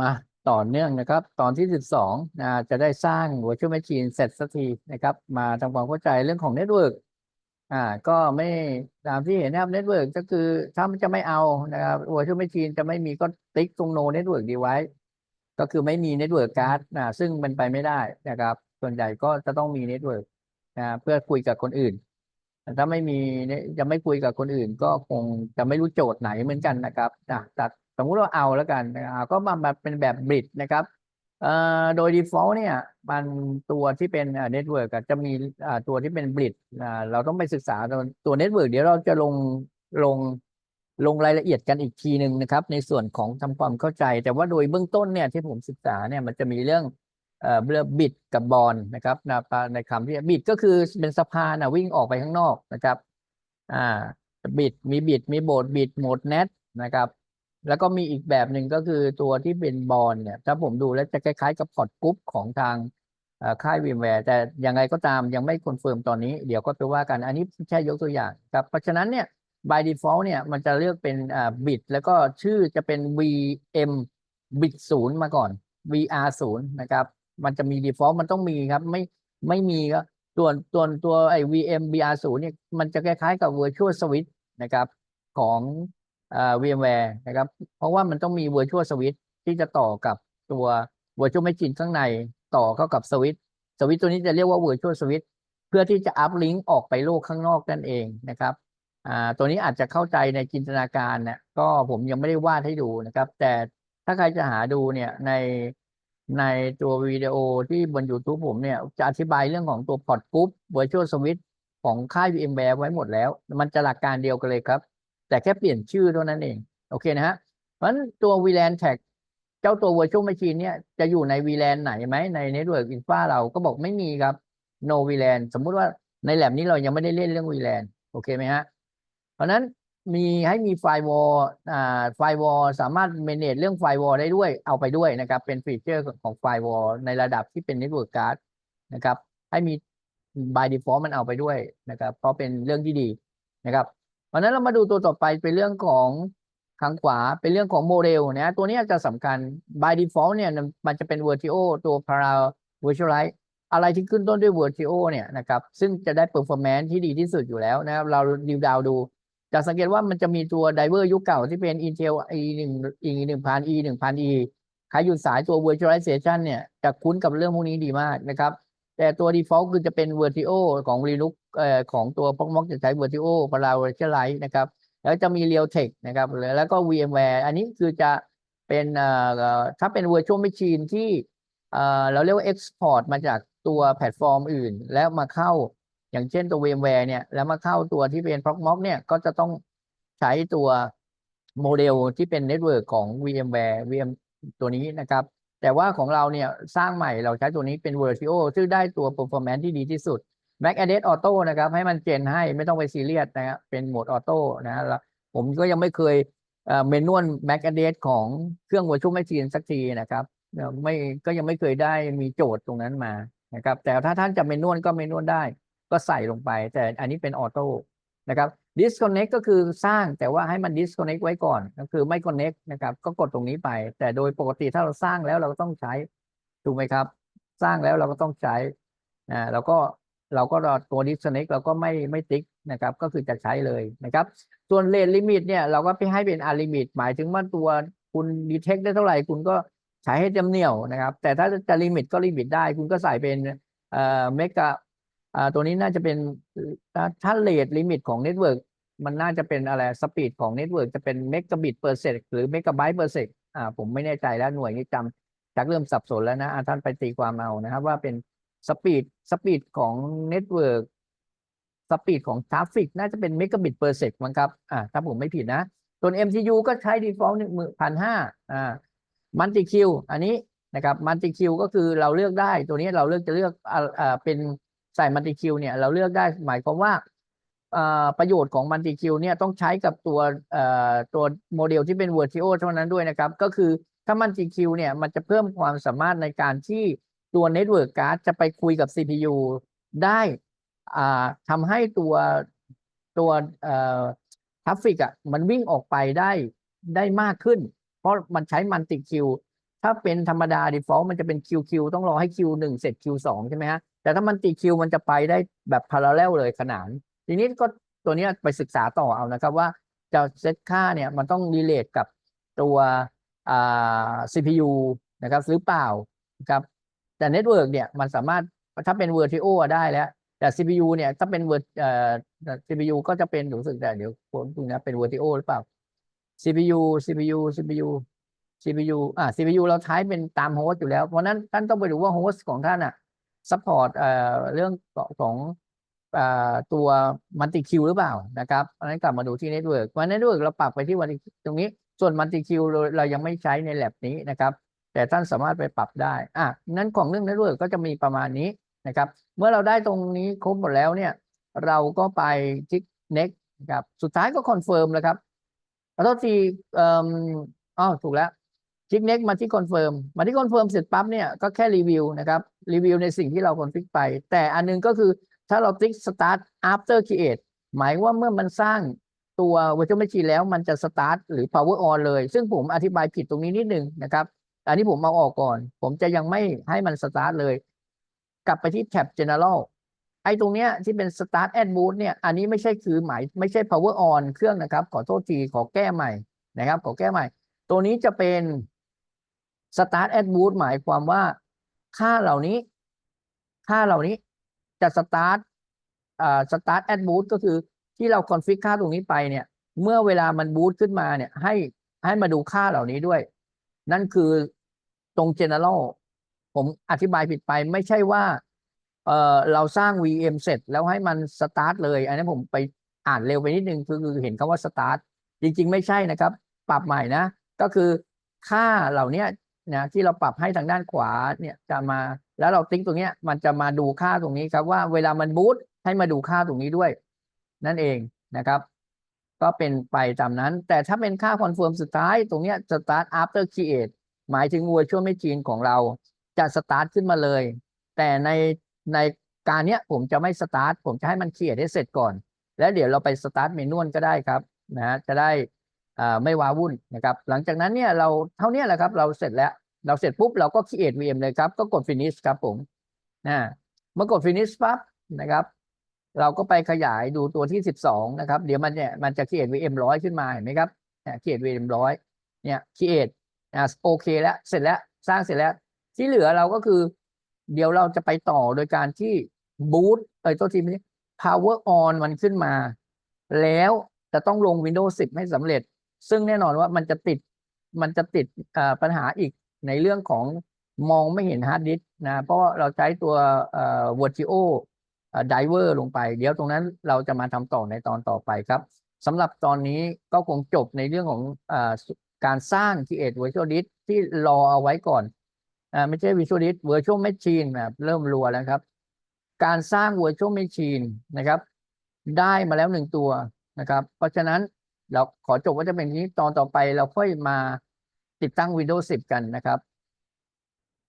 มาต่อเนื่องนะครับ ตอนที่สิบสองนะจะได้สร้าง virtual machine เสร็จสักทีนะครับ มาทำความเข้าใจเรื่องของ network อ่าก็ไม่ตามที่เห็นนะครับ network ก็คือถ้ามันจะไม่เอานะครับ virtual machine จะไม่มีก็ติ๊กตรง no network device ก็คือไม่มี network card นะซึ่งมันไปไม่ได้นะครับ ส่วนใหญ่ก็จะต้องมี network นะเพื่อคุยกับคนอื่นถ้าไม่มีจะไม่คุยกับคนอื่น ก็คงจะไม่รู้โจทย์ไหนเหมือนกันนะครับนะตัด สมมุติว่าเอาแล้วกันนะครับก็มามาเป็นแบบบริดนะครับโดย default เนี่ยมันตัวที่เป็นเน็ตเวิร์กจะมีตัวที่เป็นบริดเราต้องไปศึกษาตัวเน็ตเวิร์กเดี๋ยวเราจะลงลงลงรายละเอียดกันอีกทีหนึ่งนะครับ ในส่วนของทำความเข้าใจ แต่ว่าโดยเบื้องต้นเนี่ยที่ผมศึกษาเนี่ยมันจะมีเรื่องเอ่อเรือบิดกับบอลนะครับในในคำที่บิดก็คือเป็นสะพานนะวิ่งออกไปข้างนอกนะครับอ่าบิดมีบิดมีโบดบิดโหมดเน็ตนะครับ แล้วก็มีอีกแบบหนึ่งก็คือตัวที่เป็นบอลเนี่ย ถ้าผมดูแล้วจะคล้ายๆ กับพอร์ตกรุ๊ปของทางค่ายวีมแวร์แต่ยังไงก็ตามยังไม่คอนเฟิร์มตอนนี้ เดี๋ยวก็ไปว่ากันอันนี้แค่ยกตัวอย่างครับเพราะฉะนั้นเนี่ย by default เนี่ยมันจะเลือกเป็นอ่าบิดแล้วก็ชื่อจะเป็น VM บิดศูนย์มาก่อน VR ศูนย์นะครับ มันจะมี default มันต้องมีครับ ไม่ไม่มีก็ตัวตัวตัวไอ้ VM VR ศูนย์เนี่ยมันจะคล้ายๆกับ virtual switch นะครับของ VMware นะครับ เพราะว่ามันต้องมี virtual switch ที่จะต่อกับตัว virtual machine ข้างในต่อเข้ากับสวิตสวิตตัวนี้จะเรียกว่า virtual switch เพื่อที่จะ up link ออกไปโลกข้างนอกนั่นเองนะครับอ่าตัวนี้อาจจะเข้าใจในจินตนาการเนี่ยก็ผมยังไม่ได้วาดให้ดูนะครับ แต่ถ้าใครจะหาดูเนี่ยในในตัววิดีโอที่บน YouTube ผมเนี่ยจะอธิบายเรื่องของตัวพอร์ตกรุ๊ป Virtual Switch ของค่าย VMware ไว้หมดแล้ว มันจะหลักการเดียวกันเลยครับ แต่แค่เปลี่ยนชื่อเท่านั้นเอง โอเคนะฮะ เพราะฉะนั้นตัว VLAN Tag เจ้าตัว Virtual Machine เนี่ยจะอยู่ใน VLAN ไหนไหมใน Network Infra เราก็บอกไม่มีครับ no VLAN สมมุติว่าในแลบนี้เรายังไม่ได้เล่นเรื่อง VLAN โอเคไหมฮะ เพราะนั้นมีให้มีไฟวอลอ่าไฟวอลสามารถ manage เรื่องไฟวอลได้ด้วยเอาไปด้วยนะครับ เป็นฟีเจอร์ของไฟวอลในระดับที่เป็น network card นะครับ ให้มี by default มันเอาไปด้วยนะครับ เพราะเป็นเรื่องที่ดีนะครับ ราะนั้นเรามาดูตัวต่อไปเป็นเรื่องของทางขวาเป็นเรื่องของโมเดลนะตัวนี้จะสำคัญ by default เนี่ยมันจะเป็น Vertio ตัว Parallel Virtualize อะไรที่ขึ้นต้นด้วย Vertio เนี่ยนะครับซึ่งจะได้ performance ที่ดีที่สุดอยู่แล้วนะครับเราดิวดาวดู จะสังเกตว่ามันจะมีตัวไดเวอร์ยุคเก่าที่เป็น Intel e หนึ่ง e หนึ่งพัน e หนึ่งพัน e ใครอยู่สายตัว virtualization เนี่ยจะคุ้นกับเรื่องพวกนี้ดีมากนะครับ แต่ตัว default คือจะเป็น Vertio ของ Linux เอ่อของตัว Proxmox จะใช้ Vertio parallelize นะครับ แล้วจะมี Realtek นะครับแล้วก็ VMware อันนี้คือจะเป็นเอ่อถ้าเป็น Virtual Machine ที่เอ่อเราเรียกว่า Export มาจากตัวแพลตฟอร์มอื่น แล้วมาเข้าอย่างเช่นตัว VMware เนี่ยแล้วมาเข้าตัวที่เป็น Proxmox เนี่ยก็จะต้องใช้ตัวโมเดลที่เป็นเน็ตเวิร์กของ VMware VM ตัวนี้นะครับ แต่ว่าของเราเนี่ยสร้างใหม่เราใช้ตัวนี้เป็น Vertio ซึ่งได้ตัว performance ที่ดีที่สุด Mac Address Auto นะครับ ให้มันเจนให้ไม่ต้องไปซีเรียสนะครับเป็นโหมดออโต้นะฮะแล้วผมก็ยังไม่เคยเมนวล Mac Address ของเครื่อง Virtual Machine สักทีนะครับไม่ก็ยังไม่เคยได้มีโจทย์ตรงนั้นมานะครับแต่ถ้าท่านจะเมนวลก็เมนวลได้ ก็ใส่ลงไป แต่อันนี้เป็นออโต้นะครับ disconnect ก็คือสร้างแต่ว่าให้มัน disconnect ไว้ก่อน ก็คือไม่ connect นะครับ ก็กดตรงนี้ไป แต่โดยปกติถ้าเราสร้างแล้วเราก็ต้องใช้ถูกไหมครับ สร้างแล้วเราก็ต้องใช้นะแล้วก็เราก็รอตัว disconnect เราก็ไม่ไม่ติ๊กนะครับ ก็คือจะใช้เลยนะครับ ส่วน rate limit เนี่ยเราก็ไปให้เป็น unlimit หมายถึงว่าตัวคุณ detect ได้เท่าไหร่คุณก็ใช้ให้เต็มเหนี่ยวนะครับ แต่ถ้าจะ limit ก็ limit ได้ คุณก็ใส่เป็นเอ่อ mega อ่าตัวนี้น่าจะเป็นถ้าถ้าเลทลิมิตของเน็ตเวิร์กมันน่าจะเป็นอะไรสปีดของเน็ตเวิร์กจะเป็นเมกะบิตเปอร์เซกหรือเมกะไบต์เปอร์เซกอ่าผมไม่แน่ใจแล้วหน่วยนี้จำจากเริ่มสับสนแล้วนะอ่าท่านไปตีความเอานะครับ ว่าเป็นสปีดสปีดของเน็ตเวิร์กสปีดของทราฟฟิกน่าจะเป็นเมกะบิตเปอร์เซกมั้งครับอ่าถ้าผมไม่ผิดนะส่วน MCU ก็ใช้ default หนึ่งพันห้าอ่ามันติคิวอันนี้นะครับมันติคิวก็คือเราเลือกได้ตัวนี้เราเลือกจะเลือกอ่าเป็น ใส่มัลติคิวเนี่ยเราเลือกได้หมายความว่าประโยชน์ของมัลติคิวเนี่ยต้องใช้กับตัวตัวโมเดลที่เป็น Vertio เท่านั้นด้วยนะครับ ก็คือถ้ามัลติคิวเนี่ยมันจะเพิ่มความสามารถในการที่ตัว Network Card จะไปคุยกับ CPU ได้ทำให้ตัวตัวทราฟฟิกอะมันวิ่งออกไปได้ได้มากขึ้น เพราะมันใช้มัลติคิวถ้าเป็นธรรมดา default มันจะเป็น QQ ต้องรอให้ Q หนึ่งเสร็จ Q สองใช่ไหมฮะ แต่ถ้ามันตี Q มันจะไปได้แบบ parallel เลยขนาน ทีนี้ก็ตัวนี้ไปศึกษาต่อเอานะครับว่าจะเซตค่าเนี่ยมันต้อง relate กับตัวอ่า CPU นะครับหรือเปล่านะครับแต่ network เนี่ยมันสามารถถ้าเป็น virtual อได้แล้วแต่ CPU เนี่ยถ้าเป็น vir เอ่อ CPU ก็จะเป็นรู้สึกแต่เดี๋ยวผมดูนะเป็น virtual หรือเปล่า CPU CPU CPU CPU อ่า CPU เราใช้เป็นตามโฮสต์อยู่แล้ว เพราะฉะนั้นท่านต้องไปดูว่าโฮสต์ของท่านอะ support เอ่อเรื่องของอตัวมัลติคิวหรือเปล่านะครับอันนั้นกลับมาดูที่ network วัน network เราปรับไปที่วันตรงนี้ ส่วนมัลติคิวเราเรายังไม่ใช้ใน lab นี้นะครับ แต่ท่านสามารถไปปรับได้อะนั้นของเรื่อง network ก็จะมีประมาณนี้นะครับ เมื่อเราได้ตรงนี้ครบหมดแล้วเนี่ย เราก็ไปคลิก next นะครับ สุดท้ายก็ confirm แล้วครับขอโทษทีอ่อถูกแล้ว คลิก next มาที่ confirm มมาที่ confirm เสร็จปั๊บเนี่ยก็แค่รีวิวนะครับรีวิวในสิ่งที่เรา config ไป แต่อันนึงก็คือถ้าเราติ๊ก start after create หมายว่าเมื่อมันสร้างตัว virtual machine แล้วมันจะ start หรือ power on เลย ซึ่งผมอธิบายผิดตรงนี้นิดนึงนะครับ อันนี้ผมเอาออกก่อน ผมจะยังไม่ให้มัน start เลย กลับไปที่ tab general ไอ้ตรงเนี้ยที่เป็น start and boot เนี่ย อันนี้ไม่ใช่คือหมายไม่ใช่ power on เครื่องนะครับ ขอโทษทีขอแก้ใหม่นะครับ ขอแก้ใหม่ ตัวนี้จะเป็น start and boot หมายความว่าค่าเหล่านี้ ค่าเหล่านี้จะ start อ่า start and boot ก็คือที่เรา config ค่าตรงนี้ไปเนี่ย เมื่อเวลามัน boot ขึ้นมาเนี่ย ให้ให้มาดูค่าเหล่านี้ด้วย นั่นคือตรง general ผมอธิบายผิดไปไม่ใช่ว่าเอ่อเราสร้าง VM เสร็จแล้วให้มัน start เลย อันนี้ผมไปอ่านเร็วไปนิดนึงคือเห็นคำว่า start จริง ๆ ไม่ใช่นะครับ ปรับใหม่นะ ก็คือค่าเหล่านี้ นะที่เราปรับให้ทางด้านขวาเนี่ยจะมา แล้วเราติ๊กตรงเนี้ยมันจะมาดูค่าตรงนี้ครับว่าเวลามันบูตให้มาดูค่าตรงนี้ด้วย นั่นเองนะครับ ก็เป็นไปตามนั้น แต่ถ้าเป็นค่าคอนเฟิร์มสุดท้ายตรงเนี้ย start after create หมายถึง virtual machine ของเราจะ start ขึ้นมาเลย แต่ในในการเนี้ยผมจะไม่ start ผมจะให้มัน create ให้เสร็จก่อน แล้วเดี๋ยวเราไป start เมนูนก็ได้ครับนะจะได้ ไม่ว้าวุ่นนะครับ หลังจากนั้นเนี่ยเราเท่านี้แหละครับ เราเสร็จแล้ว เราเสร็จปุ๊บเราก็ create VM เลยครับ ก็กด finish ครับผมนะเมื่อกด finish ปั๊บนะครับ เราก็ไปขยายดูตัวที่ 12 นะครับ เดี๋ยวมันเนี่ยมันจะ create VM ร้อยขึ้นมาเห็นไหมครับเนี่ย create VM ร้อยเนี่ย create อ่าโอเคแล้วเสร็จแล้วสร้างเสร็จแล้ว ที่เหลือเราก็คือ เดี๋ยวเราจะไปต่อโดยการที่ boot เอ้ยตัวทีนี้ power on มันขึ้นมา แล้วจะต้องลง Windows 10 ให้สำเร็จ ซึ่งแน่นอนว่ามันจะติดมันจะติดปัญหาอีกในเรื่องของมองไม่เห็นฮาร์ดดิสก์นะเพราะเราใช้ตัวเอ่อ Virtuo เอ่อ Driver ลงไป เดี๋ยวตรงนั้นเราจะมาทำต่อในตอนต่อไปครับสำหรับตอนนี้ก็คงจบในเรื่องของอการสร้าง Create Virtual Disk ที่รอเอาไว้ก่อนอไม่ใช่ Virtual Disk Virtual Machine แบบเริ่มรัวแล้วครับ การสร้าง Virtual Machine นะครับ ได้มาแล้วหนึ่งตัวนะครับ เพราะฉะนั้น เราขอจบว่าจะเป็นนี้ตอนต่อไปเราค่อยมาติดตั้ง Windows 10 กันนะครับ